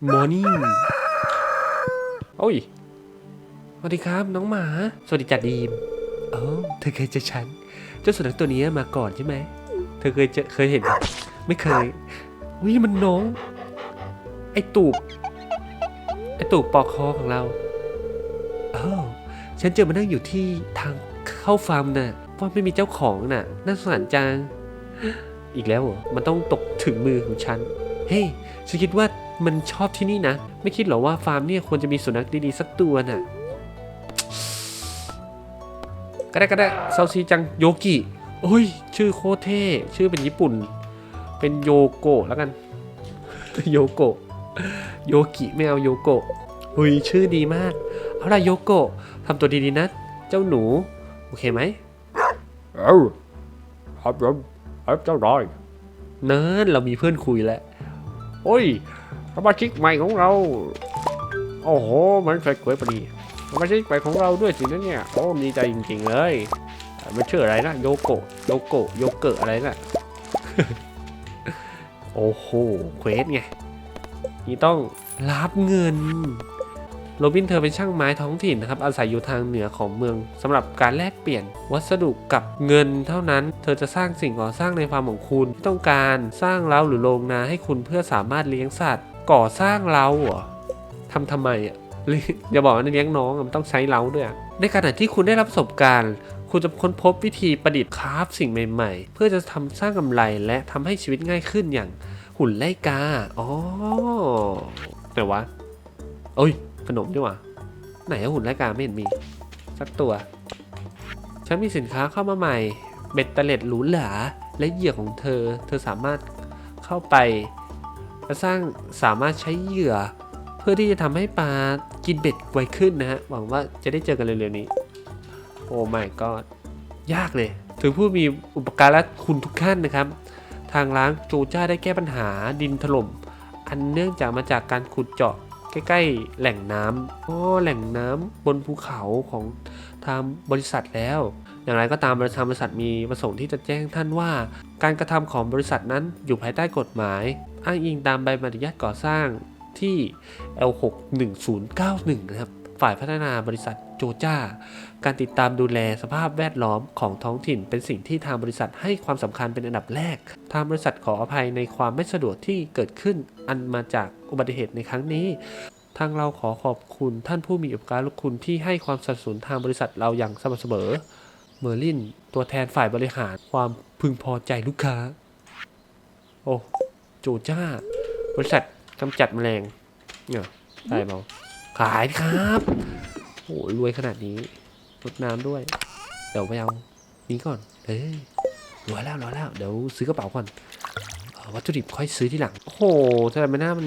morning โอ้ย สวัสดีครับน้องหมา สวัสดีจัดดีมเออเธอเคยเจอฉัน เจ้าสุนัขตัวนี้มาก่อนใช่ไหม เธอเคยเจอเคยเห็นไหมไม่เคยวิมันน้อง ไอตูบ ไอตูบปอกคอของเราเออฉันเจอมันนั่งอยู่ที่ทางเข้าฟาร์มน่ะว่าไม่มีเจ้าของน่ะ น่าสงสารจัง อีกแล้วเหรอ มันต้องตกถึงมือของฉัน เฮ้ยฉันคิดว่า มันชอบที่นี่นะ ไม่คิดเหรอว่าฟาร์มเนี่ยควรจะมีสุนัขดีๆสักตัวน่ะก็ได้ก็ได้เซาซีจังโยกิโอ้ย ชื่อโคตรเท่ชื่อเป็นญี่ปุ่น เป็นโยโกะแล้วกันโยโกะโยกิไม่เอาโยโกะเฮ้ยชื่อดีมากเอาล่ะโยโกะทำตัวดีๆนะ เจ้าหนู โอเคไหมเอ้าครับผมครับเจ้าดอยเนินเรามีเพื่อนคุยแล้ว โอ้ย สมาชิกใหม่ของเรา โอ้โห มันใส่กล้วยพอดีสมาชิกใหม่ของเราด้วยสินะเนี่ย โอ้ดีใจจริงๆเลยเอ่อมันชื่ออะไรนะ โยโกโยโกโยเกะอะไรนะโอ้โห เควสไง นี่ต้องรับเงิน โรบินเธอเป็นช่างไม้ท้องถิ่นนะครับ อาศัยอยู่ทางเหนือของเมืองสำหรับการแลกเปลี่ยนวัสดุกับเงินเท่านั้น เธอจะสร้างสิ่งก่อสร้างในฟาร์มของคุณที่ต้องการสร้างเล้าหรือโรงนาให้คุณเพื่อสามารถเลี้ยงสัตว์ ก่อสร้างเล้าเหรอทำทำไมอะอย่าบอกว่าเลี้ยงน้องมันต้องใช้เล้าด้วย ในขณะที่คุณได้รับประสบการณ์ คุณจะค้นพบวิธีประดิษฐ์คราฟสิ่งใหม่ ๆ เพื่อจะทำสร้างกำไรและทำให้ชีวิตง่ายขึ้นอย่างหุ่นไล่กา อ๋อไหนวะเอ้ย ขนมดีกว่าไหนหุ่นไล่กาไม่เห็นมี สักตัว ฉันมีสินค้าเข้ามาใหม่ เบ็ดเตล็ดหรูหราและเหยื่อของเธอ เธอสามารถเข้าไป และสร้างสามารถใช้เหยื่อ เพื่อที่จะทำให้ปลากินเบ็ดไวขึ้นนะฮะ หวังว่าจะได้เจอกันเร็วๆนี้ โอ้ my god ยากเลย ถึงผู้มีอุปการะคุณทุกท่านนะครับ ทางร้านโจจ้าได้แก้ปัญหาดินถล่ม อันเนื่องจากมาจากการขุดเจาะใกล้ๆแหล่งน้ำอ๋อแหล่งน้ำบนภูเขาของทางบริษัทแล้ว อย่างไรก็ตามบริษัทบริษัทมีประสงค์ที่จะแจ้งท่านว่า การกระทำของบริษัทนั้นอยู่ภายใต้กฎหมาย อ้างอิงตามใบอนุญาตก่อสร้างที่ L61091 นะครับฝ่ายพัฒนาบริษัทโจจ้า การติดตามดูแลสภาพแวดล้อมของท้องถิ่น เป็นสิ่งที่ทางบริษัทให้ความสำคัญเป็นอันดับแรก ทางบริษัทขออภัยในความไม่สะดวกที่เกิดขึ้นอันมาจากอุบัติเหตุในครั้งนี้ ทางเราขอขอบคุณท่านผู้มีอุปการะคุณที่ให้ความสนับสนุนทางบริษัทเราอย่างสม่ำเสมอ เมอร์ลิน ตัวแทนฝ่ายบริหารความพึงพอใจลูกค้า โอ้ โจจ้า บริษัทกำจัดแมลงเนี่ยได้เปล่าขายครับโอ้รวยขนาดนี้รดน้ำด้วย เดี๋ยวไปเอานี้ก่อนเอ้ยรวยแล้วรวยแล้ว เดี๋ยวซื้อกระเป๋าก่อนออวัตถุดิบค่อยซื้อที่หลัง โอ้โหทำไมหน้ามัน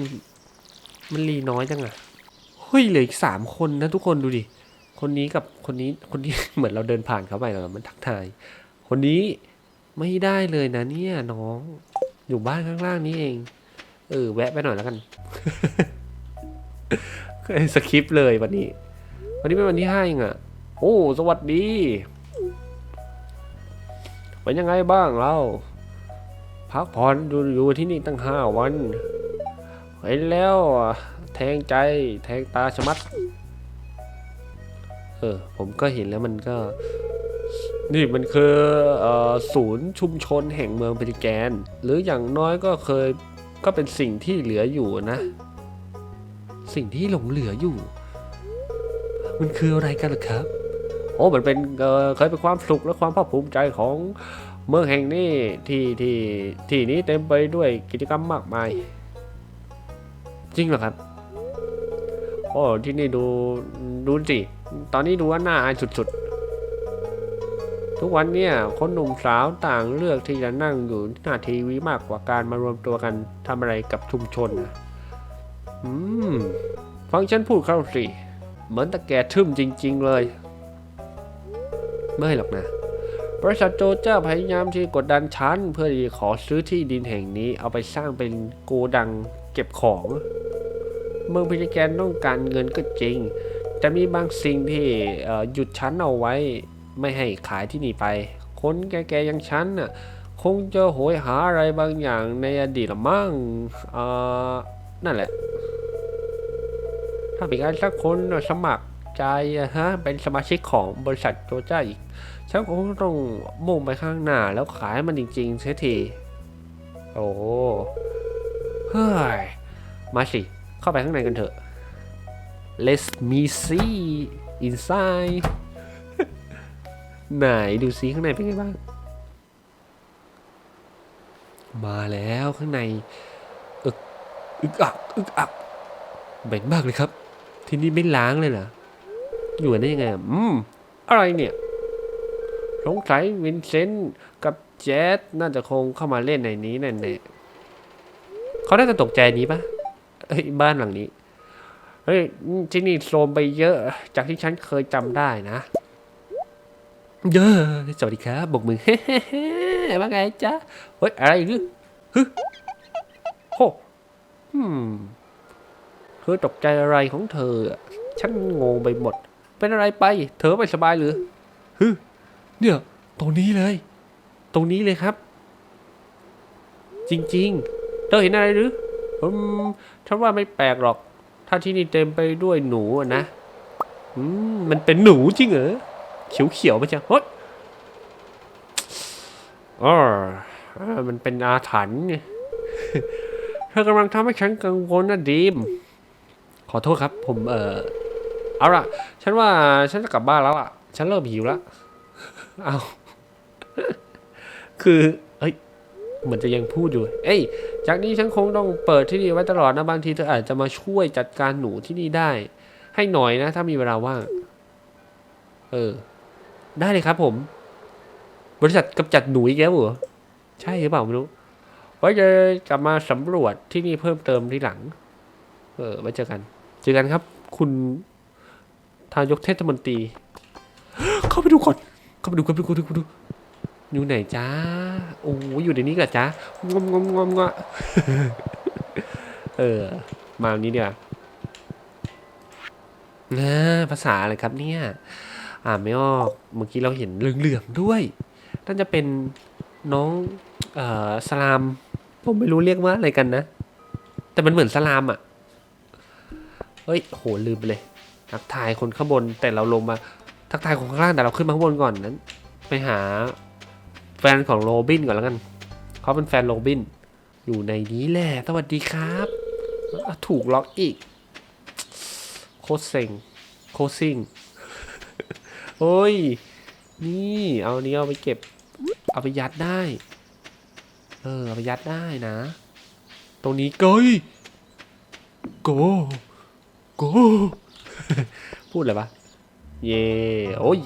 มันรีน้อยจังอะเฮ้ยเหลืออีกสามคนนะทุกคนดูดิ คนนี้กับคนนี้คนนี้เหมือนเราเดินผ่านเขาไปแล้วมันทักทาย คนนี้ไม่ได้เลยนะเนี่ยน้องอยู่บ้านข้างล่างนี้เอง เออ แวะไปหน่อยแล้วกันสคริปต์เลยวันนี้ วันนี้เป็นวันที่ห้าเองอะโอ้สวัสดีเป็นยังไงบ้างเราพักผ่อนอยู่ที่นี่ตั้งห้าวันเห็นแล้ว แทงใจแทงตาชะมัด เออ ผมก็เห็นแล้วมันก็ นี่มันคืออศูนย์ชุมชนแห่งเมืองเพริแกน หรืออย่างน้อยก็เคยก็เป็นสิ่งที่เหลืออยู่นะ สิ่งที่หลงเหลืออยู่ มันคืออะไรกันล่ะครับ โอ้มันเป็นเเคยเป็นความสุขและความภาคภูมิใจของเมืองแห่งนี้ที่ที่ที่นี้เต็มไปด้วยกิจกรรมมากมาย จริงเหรอครับ โอ้ที่นี่ดูดูสิ ตอนนี้ดูว่าน่าอายสุดๆ ทุกวันเนี่ยคนหนุ่มสาวต่างเลือกที่จะนั่งอยู่หน้าทีวีมากกว่าการมารวมตัวกันทำอะไรกับชุมชนนะอืม ฟังฉันพูดเข้าสิเหมือนตะแกทึมจริง ๆ เลย ไม่หรอกนะบริษัทโจเจ้าพยายามที่กดดันฉันเพื่อที่ขอซื้อที่ดินแห่งนี้เอาไปสร้างเป็นโกดังเก็บของ เมืองพิจิแกนต้องการเงินก็จริง แต่มีบางสิ่งที่หยุดฉันเอาไว้ไม่ให้ขายที่นี่ไป คนแก่ๆอย่างฉันน่ะคงจะโหยหาอะไรบางอย่างในอดีตละมั้งอ่อนั่นแหละ ถ้ามีการสักคนสมัครใจฮะเป็นสมาชิกของบริษัทโจจ้าอีก ฉันคงต้องมุ่งไปข้างหน้าแล้วขายมันจริงๆเสียที โอ้เฮ้ย มาสิ เข้าไปข้างในกันเถอะ Let me see inside ไหนดูซิข้างในเป็นไงบ้าง มาแล้วข้างใน อึกอึกอักอึกอักเหม็นมากเลยครับ ที่นี่ไม่ล้างเลยเหรอ อยู่ได้ยังไง อืม อะไรเนี่ยสงสัยวินเซนต์กับแจ๊สน่าจะคงเข้ามาเล่นในนี้แน่ๆเขาน่าจะตกใจนี้ปะบ้านหลังนี้ ฮ้ยที่นี่โซมไปเยอะ จากที่ฉันเคยจำได้นะ เยอะสวัสดีครับบกมือว่าไงจ๊ะเฮ้ยอะไรหรือฮึโหอืมเธอตกใจอะไรของเธอ ฉันงงไปหมด เป็นอะไรไป เธอไม่สบายหรือฮึเนี่ย ตรงนี้เลย ตรงนี้เลยครับ จริง ๆ เธอเห็นอะไรหรืออืมฉันว่าไม่แปลกหรอก ถ้าที่นี่เต็มไปด้วยหนูนะอืมมันเป็นหนูจริงเหรอเขียวๆไปจ้ะเฮ้ยอ๋อมันเป็นอาถรรพ์ไงเธอกำลังทำให้ฉันกังวลนะดีม ขอโทษครับ ผมเออเอาล่ะ ฉันว่าฉันจะกลับบ้านแล้วล่ะ ฉันเริ่มหิวแล้ว เอา คือ เหมือนจะยังพูดอยู่ เอ้ย จากนี้ฉันคงต้องเปิดที่นี่ไว้ตลอดนะบางทีเธออาจจะมาช่วยจัดการหนูที่นี่ได้ ให้หน่อยนะ ถ้ามีเวลาว่าง เออ ได้เลยครับผม บริษัทกำจัดหนูอีกแล้วเหรอ ใช่หรือเปล่าไม่รู้ไว้จะกลับมาสำรวจที่นี่เพิ่มเติมทีหลัง เออไว้เจอกัน เจอกันครับ คุณทายกเทศมนตรี เข้าไปดูก่อน เข้าไปดูเข้าไปดูเข้าไปดู อยู่ไหนจ้าโอ้ยอยู่ในนี้เหรอจ้างมงมงมงะเออ มาวันนี้เดียวนะภาษาอะไรครับเนี่ย อ่าไม่ออก เมื่อกี้เราเห็นเหลืองๆด้วยน่าจะเป็นน้องเอ่อสลาม ผมไม่รู้เรียกว่าอะไรกันนะ แต่มันเหมือนสลามอะ เฮ้ย โหลืมไปเลย ทักทายคนข้างบนแต่เราลงมาทักทายคนข้างล่างแต่เราขึ้นมาข้างบนก่อนนั้น ไปหา แฟนของโรบินก่อนแล้วกันเขาเป็นแฟนโรบิน อยู่ในนี้แหละ สวัสดีครับถูกล็อกอีก โคตรเซ็งโคตรซิงโอ้ย นี่เอาอันนี้เอาไปเก็บ เอาไปยัดได้ เออเอาไปยัดได้นะ ตรงนี้เกยโกโกพูดอะไรปะเย่โอ้ย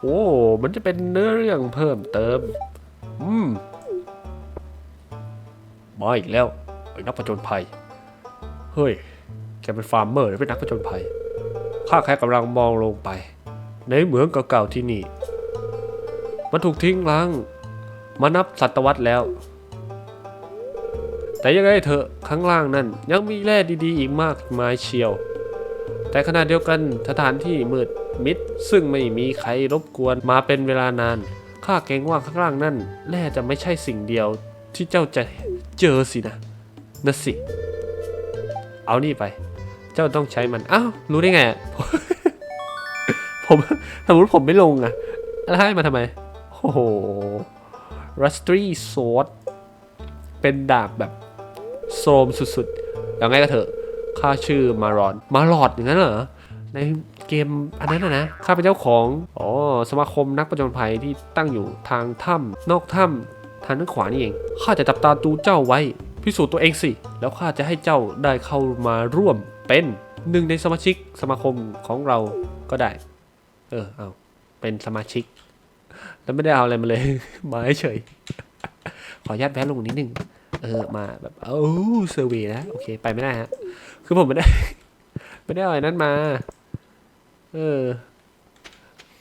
โอ้ มันจะเป็นเนื้อเรื่องเพิ่มเติม อืม มาอีกแล้วไอ้นักผจญภัย เฮ้ย แกเป็นฟาร์มเมอร์หรือเป็นนักผจญภัย ข้าแค่กำลังมองลงไป ในเหมืองเก่าๆที่นี่ มันถูกทิ้งร้าง มานับศตวรรษแล้ว แต่ยังไงเถอะ ข้างล่างนั่นยังมีแร่ดีๆ อีกมากมายเชียว แต่ขณะเดียวกันสถานที่มืด มิดซึ่งไม่มีใครรบกวนมาเป็นเวลานาน ข้าเกรงว่าข้างล่างนั่นแร่จะไม่ใช่สิ่งเดียวที่เจ้าจะเจอสินะนะสิ เอานี่ไป เจ้าต้องใช้มัน อ้าว รู้ได้ไง ผมสมมติผมไม่ลงอะแล้วให้มาทำไม โอ้โห rusty sword เป็นดาบแบบโซมสุดๆ อย่างไงก็เถอะ ข้าชื่อมารอน มาลอดอย่างนั้นเหรอ ในเกมอันนั้นนะข้าเป็นเจ้าของอ๋อสมาคมนักประจนภัยที่ตั้งอยู่ทางถ้ำนอกถ้ำทางด้านขวานี่เองข้าจะจับตาดูเจ้าไว้ พิสูจน์ตัวเองสิ แล้วข้าจะให้เจ้าได้เข้ามาร่วมเป็นหนึ่งในสมาชิกสมาคมของเราก็ได้ เออเอาเป็นสมาชิก แล้วไม่ได้เอาอะไรมาเลย มาเฉยขออนุญาตแวะลงนิดนึงเออมาแบบเอ้เซอร์วยนะโอเคไปไม่ได้ฮะคือผมไม่ได้ ไม่ได้อาไอ้นั้นมา เออ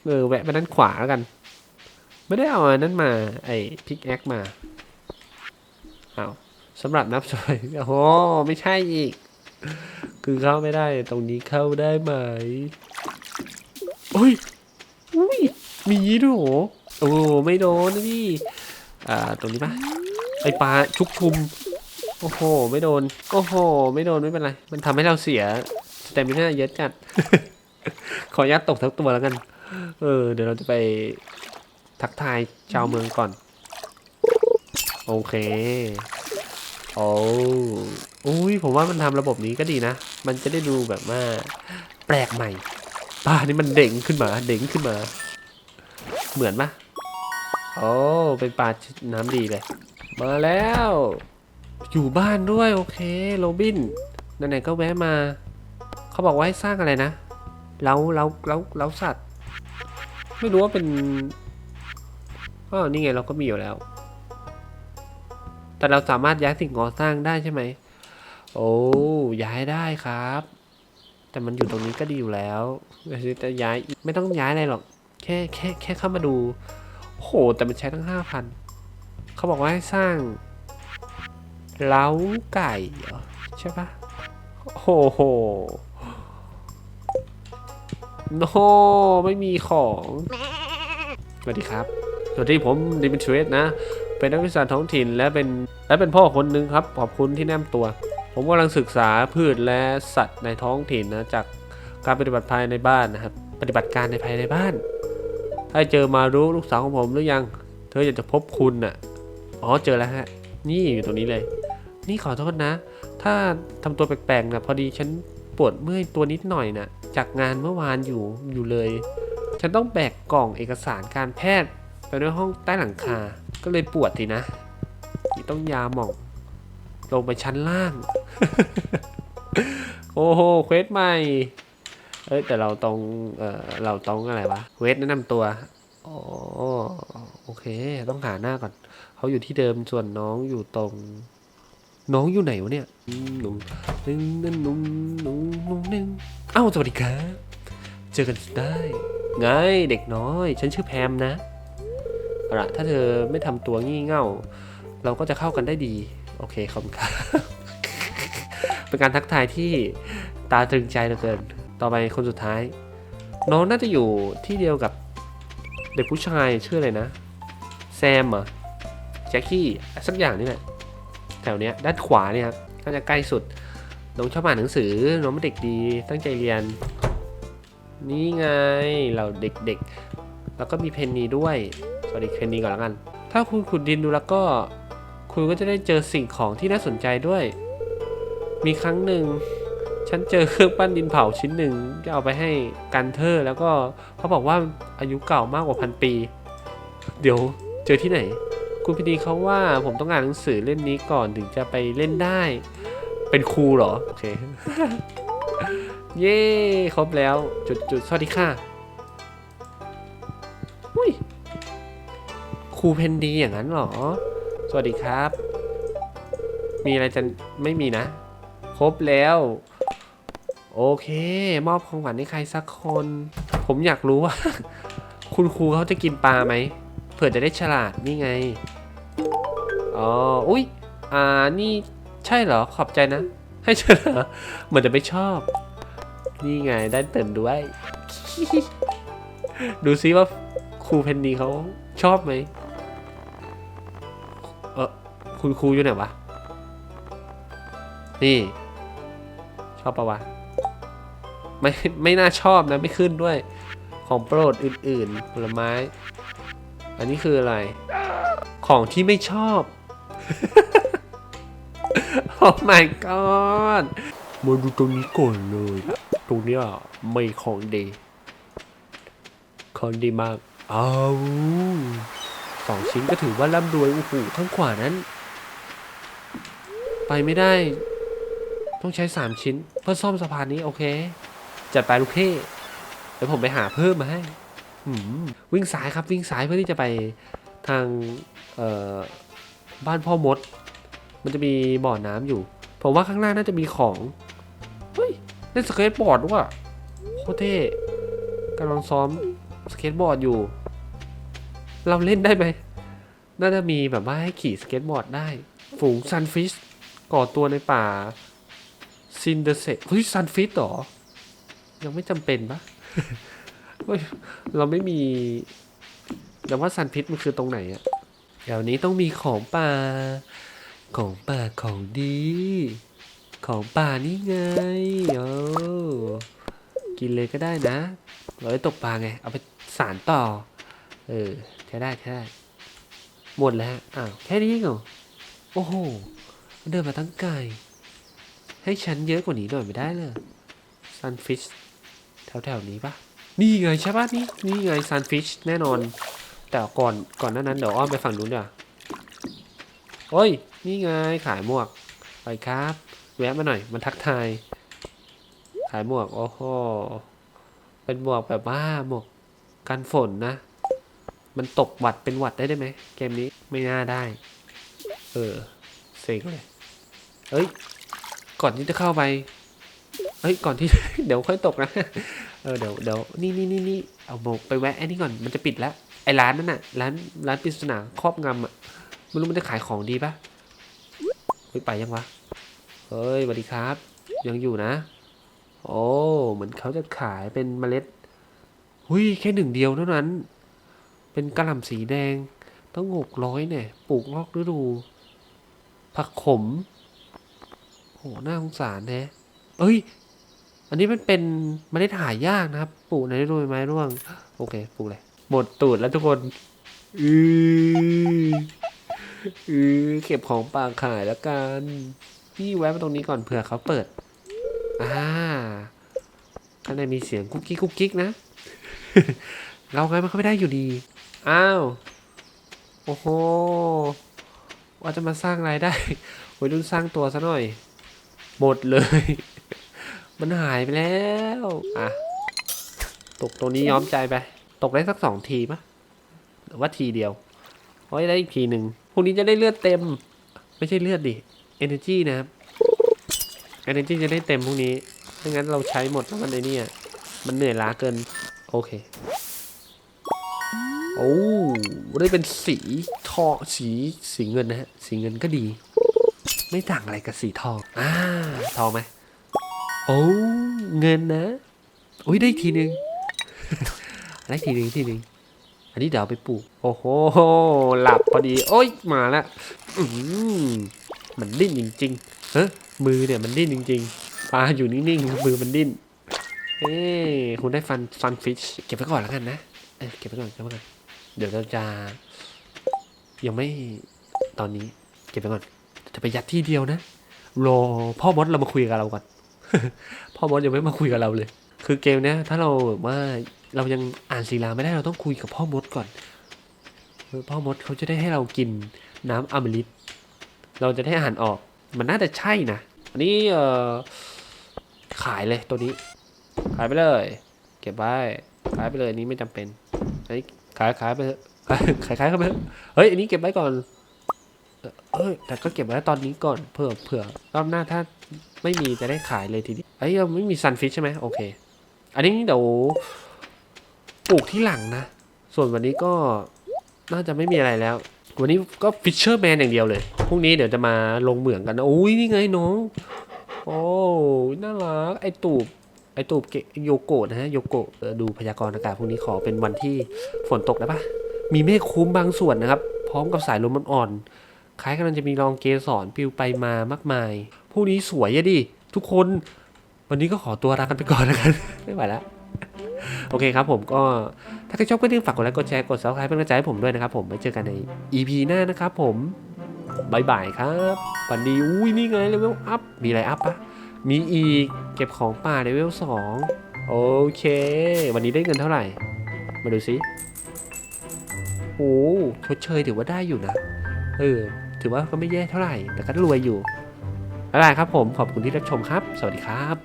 เออ แวะไปด้านขวาแล้วกัน ไม่ได้เอาอันนั้นมา ไอ้พิกแอคมาเอาสำหรับนับซอยโอ้โหไม่ใช่อีก คือเข้าไม่ได้ ตรงนี้เข้าได้ไหมโอ้ยอุ้ย มีด้วยเหโอ้ไม่โดนนะพี่ อ่า ตรงนี้ปะไอปลาชุกชุม โอ้โห ไม่โดน โอ้โห ไม่โดน ไม่เป็นไร มันทำให้เราเสียสเตมิน่าเยอะจัด ขออนุญาตตกทั้งตัวแล้วกัน เออ เดี๋ยวเราจะไปทักทายชาวเมืองก่อน โอเคโอ้อุ้ยผมว่ามันทำระบบนี้ก็ดีนะ มันจะได้ดูแบบว่า แปลกใหม่ป่านี่มันเด้งขึ้นมา เด้งขึ้นมา เหมือนปะโอ้เป็นปลาน้ำดีเลย มาแล้ว อยู่บ้านด้วย โอเค โรบินไหนๆก็แวะมา เขาบอกว่าให้สร้างอะไรนะ เล้าเล้าเล้าเล้าสัตว์ ไม่รู้ว่าเป็นอ๋อนี่ไงเราก็มีอยู่แล้ว แต่เราสามารถย้ายสิ่งก่อสร้างได้ใช่ไหม โอ้ย้ายได้ครับ แต่มันอยู่ตรงนี้ก็ดีอยู่แล้วจะย้ายไม่ต้องย้ายอะไรหรอก แค่แค่แค่เข้ามาดูโอ้โหแต่มันใช้ตั้งห้าพันเขาบอกว่าให้สร้าง เล้าไก่เหรอใช่ปะโอ้โห โนไม่มีของ สวัสดีครับ สวัสดีผมดิมิทรีสนะ เป็นนักวิชาท้องถิ่นและเป็นและเป็นพ่อคนหนึ่งครับ ขอบคุณที่แนมตัว ผมกำลังศึกษาพืชและสัตว์ในท้องถิ่นนะจากการปฏิบัติภายในบ้านนะครับ ปฏิบัติการในภายในบ้านให้เจอมารู้ลูกสาวของผมหรือยัง เธออยากจะพบคุณน่ะ อ๋อเจอแล้วฮะ นี่อยู่ตรงนี้เลย นี่ขอโทษนะ ถ้าทำตัวแปลกๆนะพอดีฉันปวดเมื่อยตัวนิดหน่อยนะ จากงานเมื่อวานอยู่อยู่เลย ฉันต้องแบกกล่องเอกสารการแพทย์ ไปในห้องใต้หลังคา ก็เลยปวดทีนะนี่ต้องยาหมอง ลงไปชั้นล่าง โอ้โหเควสใหม่ เอ้ยแต่เราต้องเอ่อเราต้องอะไรวะเควสแนะนำตัวอ๋อโอเค ต้องหาหน้าก่อน เขาอยู่ที่เดิมส่วนน้องอยู่ตรง น้องอยู่ไหนวะเนี่ยหนุ่มหนึ่งหนึ่งหนุ่มหนุ่มหนุ่มหนึ่งเอ้าสวัสดีครับเจอกันได้ ไงเด็กน้อย ฉันชื่อแพมนะเอาละถ้าเธอไม่ทำตัวงี่เง่า เราก็จะเข้ากันได้ดี โอเคขอบคุณครับเป็นการทักทายที่ตาตรึงใจเหลือเกิน ต่อไปคนสุดท้าย น้องน่าจะอยู่ที่เดียวกับเด็กผู้ชายชื่ออะไรนะ แซมเหรอแจ็คกี้สักอย่างนี่แหละ แถวเนี้ยด้านขวาเนี่ยครับน่าจะใกล้สุดน้องชอบอ่านหนังสือน้องเป็นเด็กดีตั้งใจเรียน นี่ไงเราเด็กๆ แล้วก็มีเพนนีด้วยสวัสดีเพนนีก่อนแล้วกัน ถ้าคุณขุดดินดูแล้วก็ คุณก็จะได้เจอสิ่งของที่น่าสนใจด้วย มีครั้งหนึ่งฉันเจอเครื่องปั้นดินเผาชิ้นหนึ่งจะเอาไปให้กันเทอร์แล้วก็เขาบอกว่าอายุเก่ามากกว่าพันปี เดี๋ยวเจอที่ไหน คุณพีดีเขาว่าผมต้องอ่านหนังสือเล่มนี้ก่อนถึงจะไปเล่นได้ เป็นครูเหรอ โอเค เย้ครบแล้ว จุดจุดสวัสดีค่ะอุ้ยครูเพนดีอย่างนั้นเหรอ สวัสดีครับ มีอะไรจะไม่มีนะ ครบแล้ว โอเค มอบของขวัญให้ใครสักคน ผมอยากรู้ว่า คุณครูเขาจะกินปลาไหมเผื่อจะได้ฉลาดนี่ไง อ๋อ อุ้ยอ่า นี่ใช่เหรอ ขอบใจนะ ให้เฉลอเหมือนจะไม่ชอบ นี่ไง ได้เติมด้วย ดูซิว่าครูเพนนีเขาชอบไหม เออคุณครูอยู่ไหนวะ นี่ ชอบปะวะ ไม่ ไม่น่าชอบนะ ไม่ขึ้นด้วย ของโปรดอื่น ๆ ผลไม้ อันนี้คืออะไร ของที่ไม่ชอบ โอ้ my god มาดูตรงนี้ก่อนเลย ตรงนี้ไม่ของดีของดีมากเอาสองชิ้นก็ถือว่าร่ำรวยโอ้โหข้างขวานั้น ไปไม่ได้ ต้องใช้สามชิ้น เพื่อซ่อมสะพานนี้โอเค จัดไปลูกเท่เดี๋ยวผมไปหาเพิ่มมาให้วิ่งซ้ายครับวิ่งซ้ายเพื่อที่จะไปทาง เอ่อ บ้านพ่อมด มันจะมีบ่อน้ำอยู่ ผมว่าข้างหน้าน่าจะมีของ เฮ้ยเล่นสเก็ตบอร์ดด้วยโคตรเท่กำลังซ้อมสเก็ตบอร์ดอยู่ เราเล่นได้ไหมน่าจะมีแบบว่าให้ขี่สเก็ตบอร์ดได้ ฝูงซันฟิชก่อตัวในป่าซินเดเซเฮ้ยซันฟิชหรอ ยังไม่จำเป็นปะเฮ้ยเราไม่มีแต่ว่าซันฟิชมันคือตรงไหนอะ เดี๋ยวนี้ต้องมีของป่า ของป่าของดี ของป่านี่ไงโอ้กินเลยก็ได้นะ เราได้ตกปลาไง เอาไปสารต่อ เออใช้ได้ใช้ได้ หมดแล้วฮะอ้าวแค่นี้เองเหรอโอ้โห เดินมาตั้งไกล ให้ฉันเยอะกว่านี้หน่อยไม่ได้เลยซันฟิชแถวๆนี้ปะนี่ไงใช่ปะนี่นี่ไงซันฟิชแน่นอน แต่ก่อนก่อนหน้านั้นเดี๋ยวอ้อมไปฝั่งนู้นเดี๋ยวโอ้ย นี่ไงขายหมวก ไปครับ แวะมาหน่อย มันทักทาย ขายหมวก โอ้โห เป็นหมวกแบบว่าหมวกกันฝนนะ มันตกหวัดเป็นหวัดได้ได้ไหม เกมนี้ไม่น่าได้ เออเซ็งเลย เอ้ย ก่อนที่จะเข้าไปเฮ้ย ก่อนที่ เดี๋ยวค่อยตกนะ เออ เดี๋ยวเดี๋ยวนี่นี่นี่นี่เอาโบกไปแวะไอ้นี่ก่อน มันจะปิดแล้ว อ้ร้านนั่นน่ะร้านร้านปริศนาครอบงำอะไม่รู้มันจะขายของดีปะเฮ้ยไปยังวะเฮ้ยสวัสดีครับ ยังอยู่นะ โอ้เหมือนเขาจะขายเป็นเมล็ดหุยแค่หนึ่งเดียวเท่านั้น เป็นกระหล่ำสีแดงต้องหกร้อยเนี่ยปลูกลอกฤดู ผักขมโหน่าสงสารแนะเอ้ย อันนี้มันเป็นเมล็ดหายากนะครับ ปลูกในฤดูไม้ร่วง โอเค ปลูกเลย หมดตูดแล้วทุกคน อืออือเก็บของป่าขายแล้วกัน พี่แวะมาตรงนี้ก่อนเผื่อเขาเปิด อ่าข้างในมีเสียงกุ๊กกิ๊กกุ๊กกิ๊กนะ เราไงมันก็ไม่ได้อยู่ดี อ้าว โอ้โห ว่าจะมาสร้างรายได้วัยรุ่นสร้างตัวซะหน่อย หมดเลย มันหายไปแล้ว อะ ตกตรงนี้ย้อมใจไป ตกได้สักสองทีปะหรือว่าทีเดียวโอ้ยได้อีกทีหนึ่งพรุ่งนี้จะได้เลือดเต็ม ไม่ใช่เลือดดิ energy นะครับ energy จะได้เต็มพรุ่งนี้ไม่งั้นเราใช้หมดแล้วมันไอเนี่ยมันเหนื่อยล้าเกิน โอเค โอ้ได้เป็นสีทองสีสีเงินนะฮะ สีเงินก็ดี ไม่ต่างอะไรกับสีทอง อ่า ทองไหม โอ้ เงินนะโอ้ยได้อีกทีหนึ่ง ได้อีกทีหนึ่งทีหนึ่งอันนี้เดี๋ยวเอาไปปลูก โอ้โห หลับพอดี โอ้ย มาแล้วอืมมันดิ้นจริงๆเฮ้มือเนี่ยมันดิ้นจริงๆปลาอยู่นิ่งๆ มือมันดิ้น เอ้คุณได้ฟันฟันฟิช เก็บไว้ก่อนแล้วกันนะ เออเก็บไว้ก่อนเก็บไว้ก่อน เดี๋ยวเราจะ ยังไม่ตอนนี้ เก็บไว้ก่อน จะไปยัดที่เดียวนะ รอพ่อมดเรามาคุยกับเราก่อน พ่อมดยังไม่มาคุยกับเราเลย คือเกมเนี้ยถ้าเราแบบว่า เรายังอ่านศิลาไม่ได้เราต้องคุยกับพ่อมดก่อนพ่อมดเขาจะได้ให้เรากินน้ำอมฤตเราจะได้อ่านออก มันน่าจะใช่นะ อันนี้เอ่อขายเลยตัวนี้ ขายไปเลย เก็บไว้ขายไปเลยนี้ไม่จำเป็นอันนี้ขายขายไปขายขายขายเข้าไปเฮ้ยอันนี้เก็บไว้ก่อนเอ่อเอ้ยแต่ก็เก็บไว้ตอนนี้ก่อนเผื่อเผื่อรอบหน้าถ้าไม่มีจะได้ขายเลยทีเดียวเอ้ยยังไม่มีซันฟิชใช่ไหมโอเค อันนี้เดี๋ยว ปลูกที่หลังนะ ส่วนวันนี้ก็น่าจะไม่มีอะไรแล้ว วันนี้ก็ฟิชเชอร์แมนอย่างเดียวเลยพรุ่งนี้เดี๋ยวจะมาลงเหมืองกันนะโอ้ยนี่ไงน้องโอ้น่ารักไอตูบไอตูบเกะโยโกะนะฮะโยโกะดูพยากรณ์อากาศพรุ่งนี้ขอเป็นวันที่ฝนตกได้ปะมีเมฆคลุ้มบางส่วนนะครับ พร้อมกับสายลมอ่อนๆคล้ายกำลังจะมีรองเกสรปลิวไปมามากมายผู้นี้สวยอะดิทุกคน วันนี้ก็ขอตัวลากันไปก่อนแล้วกันไม่ไหวแล้ว โอเคครับผมก็ถ้าใครชอบก็อย่าลืมฝากกดไลค์กดแชร์กด subscribe เป็นกำลังใจให้ผมด้วยนะครับผมไว้เจอกันใน EP หน้านะครับผมบายบายครับวันดีอุ้ยนี่ไงเลเวลอัพมีอะไรอัพปะมีอีกเก็บของป่าเลเวล2โอเค วันนี้ได้เงินเท่าไหร่ มาดูสิโอ้ชดเชยถือว่าได้อยู่นะเออถือว่าก็ไม่แย่เท่าไหร่ แต่ก็รวยอยู่บ๊ายบายครับผมขอบคุณที่รับชมครับ สวัสดีครับ